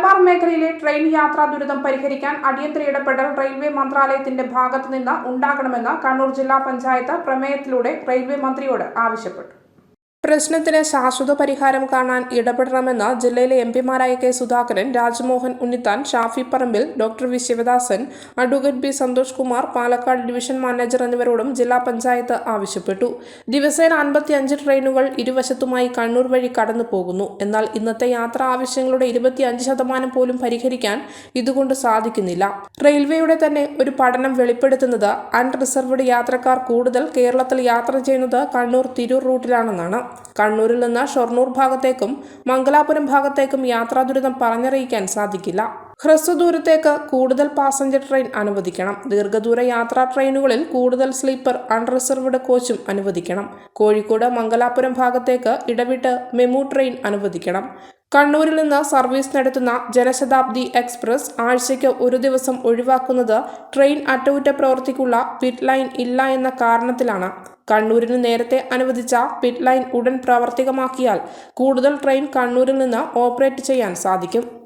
മലബാർ മേഖലയിലെ ട്രെയിൻ യാത്രാ ദുരിതം പരിഹരിക്കാൻ അടിയന്തര ഇടപെടൽ റെയിൽവേ മന്ത്രാലയത്തിന്റെ ഭാഗത്തുനിന്ന് ഉണ്ടാകണമെന്ന് കണ്ണൂർ ജില്ലാ പഞ്ചായത്ത് പ്രമേയത്തിലൂടെ റെയിൽവേ മന്ത്രിയോട് ആവശ്യപ്പെട്ടു. പ്രശ്നത്തിന് ശാശ്വത പരിഹാരം കാണാൻ ഇടപെടണമെന്ന് ജില്ലയിലെ M പിമാരായ K Sudhakaran Rajmohan Unnithan Shafi Parambil doctor V. Sivadasan advocate B. Santhosh Kumar Palakkad division manager എന്നിവരോടും ജില്ലാ പഞ്ചായത്ത് ആവശ്യപ്പെട്ടു. ദിവസേന അൻപത്തിയഞ്ച് ട്രെയിനുകൾ ഇരുവശത്തുമായി കണ്ണൂർ വഴി കടന്നു പോകുന്നു. എന്നാൽ ഇന്നത്തെ യാത്രാ ആവശ്യങ്ങളുടെ ഇരുപത്തിയഞ്ച് ശതമാനം പോലും പരിഹരിക്കാൻ ഇതുകൊണ്ട് സാധിക്കുന്നില്ല. റെയിൽവേയുടെ തന്നെ ഒരു പഠനം വെളിപ്പെടുത്തുന്നത് അൺറിസർവ്ഡ് യാത്രക്കാർ കൂടുതൽ കേരളത്തിൽ യാത്ര ചെയ്യുന്നത് കണ്ണൂർ തിരൂർ റൂട്ടിലാണെന്നാണ്. കണ്ണൂരിൽ നിന്ന് ഷൊർണൂർ ഭാഗത്തേക്കും മംഗലാപുരം ഭാഗത്തേക്കും യാത്രാ ദുരിതം പറഞ്ഞറിയിക്കാൻ സാധിക്കില്ല. ഹ്രസ്വദൂരത്തേക്ക് കൂടുതൽ പാസഞ്ചർ ട്രെയിൻ അനുവദിക്കണം. ദീർഘദൂര യാത്രാ ട്രെയിനുകളിൽ കൂടുതൽ സ്ലീപ്പർ അൺറിസർവ്ഡ് കോച്ചും അനുവദിക്കണം. കോഴിക്കോട് മംഗലാപുരം ഭാഗത്തേക്ക് ഇടവിട്ട് മെമു ട്രെയിൻ അനുവദിക്കണം. കണ്ണൂരിൽ നിന്ന് സർവീസ് നടത്തുന്ന ജനശതാബ്ദി എക്സ്പ്രസ് ആഴ്ചയ്ക്ക് ഒരു ദിവസം ഒഴിവാക്കുന്നത് ട്രെയിൻ അറ്റകുറ്റപ്രവൃത്തിക്കുള്ള പിറ്റ് ലൈൻ ഇല്ല എന്ന കാരണത്തിലാണ്. കണ്ണൂരിന് നേരത്തെ അനുവദിച്ച പിറ്റ് ലൈൻ ഉടൻ പ്രാവർത്തികമാക്കിയാൽ കൂടുതൽ ട്രെയിൻ കണ്ണൂരിൽ നിന്ന് ഓപ്പറേറ്റ് ചെയ്യാൻ സാധിക്കും.